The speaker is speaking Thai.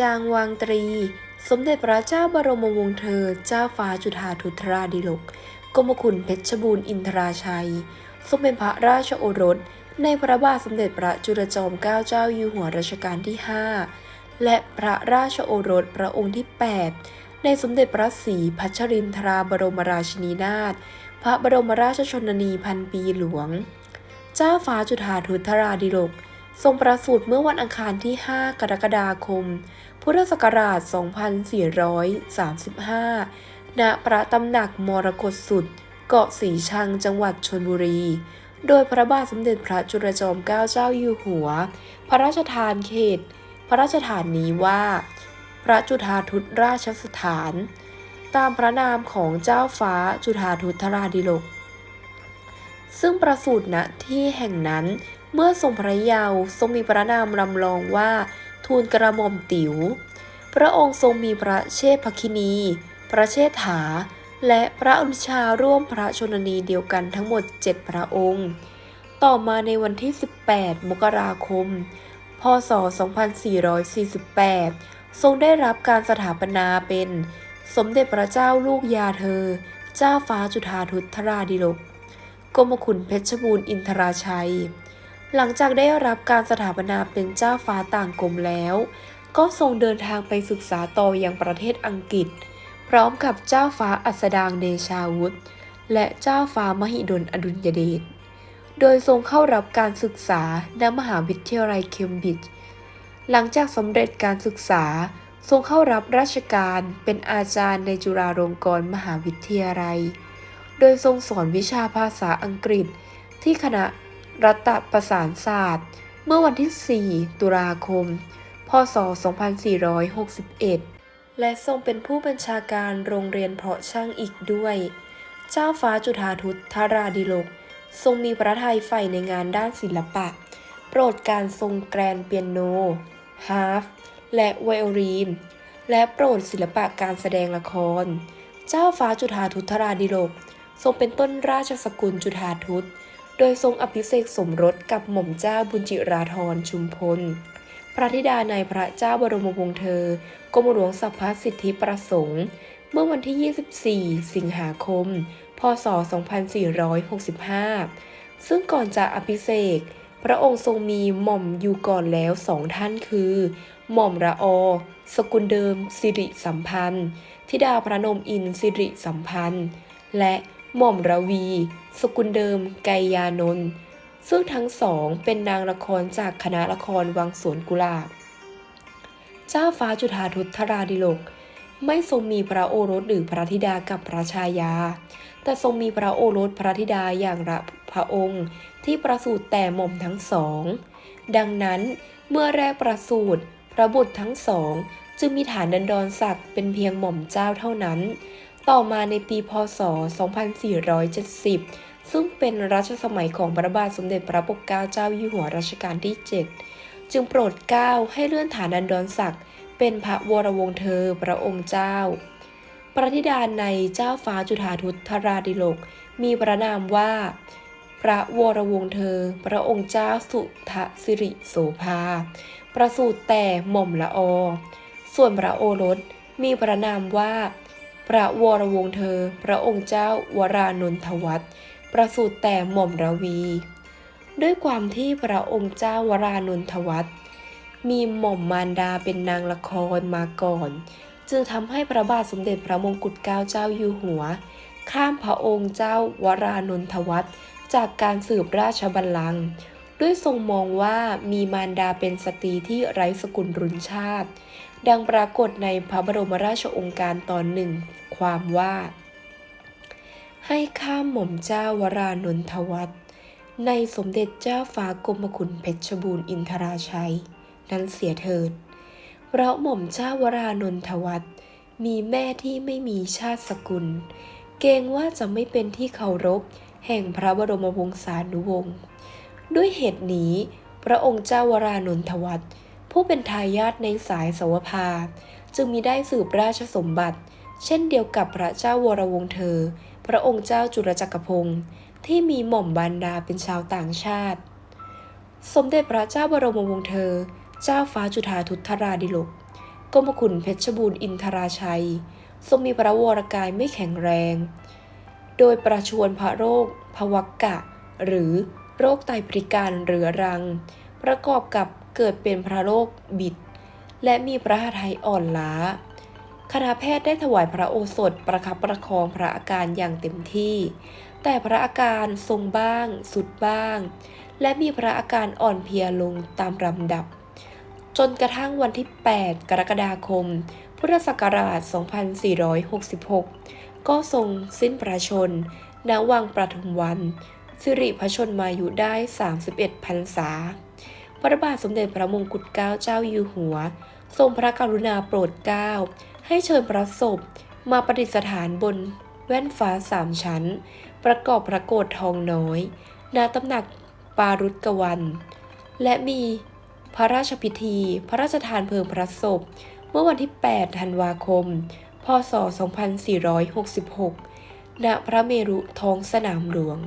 จางวางตรี สมเด็จพระเจ้าบรมวงศ์เธอ เจ้าฟ้าจุฑาทุตราดิลกกรมคุณเพชรบูรณ์อินทราชัยทรงเป็นพระราชโอรส ในพระบาทสมเด็จพระจุลจอมเกล้าเจ้าอยู่หัวรัชกาลที่ 5 และพระราชโอรสพระองค์ที่ 8 ในสมเด็จพระศรีพัชรินทราบรมราชินีนาถพระบรมราชชนนีพันปีหลวง เจ้าฟ้าจุฑาทุตราดิลก ทรงประสูติเมื่อวันอังคารที่ 5 กรกฎาคม พุทธศักราช 2435 ณ พระตำหนักมรกตสุด เกาะสีชัง จังหวัดชลบุรี โดยพระบาทสมเด็จพระจุลจอมเกล้าเจ้าอยู่หัว พระราชทานเขต พระราชฐานนี้ว่า พระจุฑาทุตราชสถาน ตามพระนามของเจ้าฟ้าจุฑาทุตราดิลก ซึ่งประสูติณที่แห่งนั้น เมื่อทรงพระเยาว์ทรงมีพระนามลำลองว่า ทูลกระหม่อมติ๋ว พระองค์ทรงมีพระเชษฐคินี พระเชษฐา และพระอนุชาร่วมพระชนนีเดียวกันทั้งหมด 7 พระองค์ ต่อมาในวันที่ 18 มกราคม พศ 2448 ทรงได้รับการสถาปนาเป็น สมเด็จพระเจ้าลูกยาเธอ เจ้าฟ้าจุฑาทุตราดิลกกรมขุนเพชรบูรณ์อินทราชัย หลังจากได้รับการสถาปนาเป็นเจ้าฟ้าต่างกรมแล้ว ก็ทรงเดินทางไปศึกษาต่ออยังประเทศอังกฤษ พร้อมกับเจ้าฟ้าอัสดางเดชาวุธ และเจ้าฟ้ามหิดลอดุลยเดช โดยทรงเข้ารับการศึกษาณมหาวิทยาลัยเคมบริดจ์ หลังจากสำเร็จการศึกษา ทรงเข้ารับราชการเป็นอาจารย์ในจุฬาลงกรณ์มหาวิทยาลัย โดยทรงสอนวิชาภาษาอังกฤษที่คณะ รัฐประสานศาสตร์ เมื่อวันที่ 4 ตุลาคม พศ 2461 และทรงเป็นผู้บัญชาการโรงเรียนเพาะช่างอีกด้วย เจ้าฟ้าจุฑาทุตทราดิลก ทรงมีพระทัยใฝ่ในงานด้านศิลปะ โปรดการทรงแกรนเปียโน ฮาร์ฟ และไวโอลินและโปรดศิลปะการแสดงละคร เจ้าฟ้าจุฑาทุตทราดิลก ทรงเป็นต้นราชสกุลจุฑาทุต โดยทรงอภิเษกสมรสกับหม่อมเจ้าบุญจิราธรชุมพล พระธิดาในพระเจ้าบรมวงศ์เธอกรมหลวงสัพพสิทธิประสงค์ เมื่อวันที่ 24 สิงหาคม พศ 2465 ซึ่งก่อนจะอภิเษกพระองค์ทรงมีหม่อมอยู่ก่อนแล้วสองท่านคือ หม่อมระอ สกุลเดิมสิริสัมพันธ์ ธิดาพระนมอินสิริสัมพันธ์ และ หม่อมระวี สกุลเดิม ไกยานนท์ซึ่งทั้งสองเป็นนางละครจากคณะละครวังสวนกุหลาบ เจ้าฟ้าจุฑาทุตทราดิลก ไม่ทรงมีพระโอรสหรือพระธิดากับพระชายา แต่ทรงมีพระโอรสพระธิดาอย่างละพระองค์ที่ประสูติแต่หม่อมทั้งสอง ดังนั้นเมื่อแรกประสูติพระบุตรทั้งสอง จึงมีฐานดันดรศักดิ์เป็นเพียงหม่อมเจ้าเท่านั้น ต่อมาในปีพศ 2470 ซึ่งเป็นรัชสมัยของพระบาทสมเด็จพระปกเกล้าเจ้าอยู่หัวรัชกาลที่ 7 จึงโปรดเกล้าให้เลื่อนฐานันดรศักดิ์เป็นพระวรวงศ์เธอพระองค์เจ้า พระธิดาในเจ้าฟ้าจุฑาทุตทราดิลก มีพระนามว่า พระวรวงศ์เธอ พระองค์เจ้าสุทสิริโสภา ประสูติแต่หม่อมละอ ส่วนพระโอรสมีพระนามว่า พระวรวงศ์เธอ พระองค์เจ้าวรานนทวัฒน์ประสูติแต่หม่อมระวี ด้วยความที่พระองค์เจ้าวรานนทวัฒน์มีหม่อมมารดาเป็นนางละครมาก่อน จึงทำให้พระบาทสมเด็จพระมงกุฎเกล้าเจ้าอยู่หัว ข้ามพระองค์เจ้าวรานนทวัฒน์จากการสืบราชบัลลังก์ด้วยทรงมองว่ามีมารดาเป็นสตรีที่ไร้สกุลรุนชาติ ดังปรากฏในพระบรมราชองค์การตอนหนึ่ง ความว่า ให้ข้ามหม่อมเจ้าวรานนทวัฒน์ในสมเด็จเจ้าฟ้ากรมขุนเพชรบูรณ์อินทราชัย นั้นเสียเถิด เพราะหม่อมเจ้าวรานนทวัฒน์มีแม่ที่ไม่มีชาติสกุล เกรงว่าจะไม่เป็นที่เคารพ แห่งพระบรมวงศานุวงศ์ด้วยเหตุนี้ พระองค์เจ้าวรานนทวัฒน์ ผู้เป็นทายาทในสายสวภา จึงมีได้สืบราชสมบัติ เช่นเดียวกับพระเจ้าวรวงเธอ พระองค์เจ้าจุลจักรพงศ์ที่มีหม่อมบานดาเป็นชาวต่างชาติ สมเด็จพระเจ้าบรมวงศ์เธอ เจ้าฟ้าจุฑาทุตราดิลกกรมขุนเพชรบูรณ์อินทราชัย ทรงมีพระวรกายไม่แข็งแรง โดยประชวรพระโรคภวักกะ หรือโรคไตปริการเรื้อรัง ประกอบกับเกิดเป็นพระโรคบิด และมีพระหทัยอ่อนล้า คณะแพทย์ได้ถวายพระโอสถประคับประคองพระอาการอย่างเต็มที่ แต่พระอาการทรงบ้าง สุดบ้าง และมีพระอาการอ่อนเพลียลงตามลำดับ จนกระทั่งวันที่ 8 กรกฎาคม พุทธศักราช 2466 ก็ทรงสิ้นพระชนม์ณวังประทุมวัน สิริพระชนมายุได้ 31พรรษา พระบาทสมเด็จพระมงกุฎเกล้าเจ้าอยู่หัว ทรงพระกรุณาโปรดเกล้า ให้เชิญพระศพมาประดิษฐานบนแว่นฟ้าสามชั้น ประกอบพระโกฏทองน้อยณตำหนักปารุตกวัน และมีพระราชพิธี พระราชทานเพลิงพระศพ เมื่อวันที่ 8 ธันวาคม พศ 2466 ณ พระเมรุท้องสนามหลวง